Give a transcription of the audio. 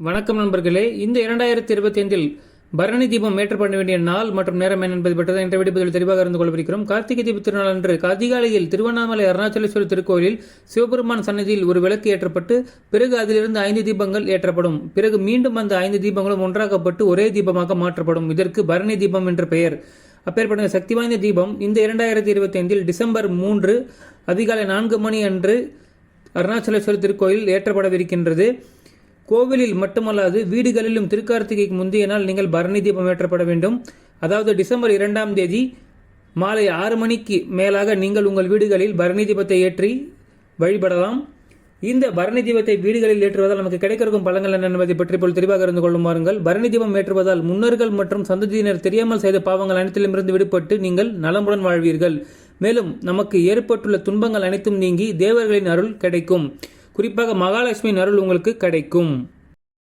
வணக்கம் நண்பர்களே இந்த இரண்டாயிரத்தி இருபத்தி ஐந்தில் பரணி தீபம் ஏற்றப்பட வேண்டிய நாள் மற்றும் நேரம் என்ன என்பது பற்றி தான் இன்றைய தெளிவாக இருந்து கொள்ளவிருக்கிறோம். கார்த்திகை தீப திருநாள் அன்று அதிகாலையில் திருவண்ணாமலை அருணாச்சலேஸ்வரர் திருக்கோயிலில் சிவபெருமான் சன்னதியில் ஒரு விளக்கு ஏற்றப்பட்டு பிறகு அதிலிருந்து ஐந்து தீபங்கள் ஏற்றப்படும். பிறகு மீண்டும் அந்த ஐந்து தீபங்களும் ஒன்றாக்கப்பட்டு ஒரே தீபமாக மாற்றப்படும். இதற்கு பரணி தீபம் என்ற பெயர். அப்பேற்பட்ட சக்தி வாய்ந்த தீபம் இந்த இரண்டாயிரத்தி இருபத்தி ஐந்தில் டிசம்பர் மூன்று அதிகாலை நான்கு மணி அன்று அருணாச்சலேஸ்வரர் திருக்கோயில் ஏற்றப்படவிருக்கின்றது. கோவிலில் மட்டுமல்லாது வீடுகளிலும் திருக்கார்த்திகைக்கு முந்தைய நாள் நீங்கள் பரணி தீபம் ஏற்றப்பட வேண்டும். அதாவது டிசம்பர் இரண்டாம் தேதி மாலை ஆறு மணிக்கு மேலாக நீங்கள் உங்கள் வீடுகளில் பரணி தீபத்தை ஏற்றி வழிபடலாம். இந்த பரணி தீபத்தை வீடுகளில் ஏற்றுவதால் நமக்கு கிடைக்கிறக்கும் பழங்கள் என்ன என்பதை பற்றி போல் தெளிவாக இருந்து கொள்ளும் வாருங்கள். பரணி தீபம் ஏற்றுவதால் முன்னோர்கள் மற்றும் சந்ததியினர் தெரியாமல் செய்த பாவங்கள் அனைத்திலுமிருந்து விடுபட்டு நீங்கள் நலமுடன் வாழ்வீர்கள். மேலும் நமக்கு ஏற்பட்டுள்ள துன்பங்கள் அனைத்தும் நீங்கி தேவர்களின் அருள் கிடைக்கும். குறிப்பாக மகாலட்சுமி அருள் உங்களுக்கு கிடைக்கும்.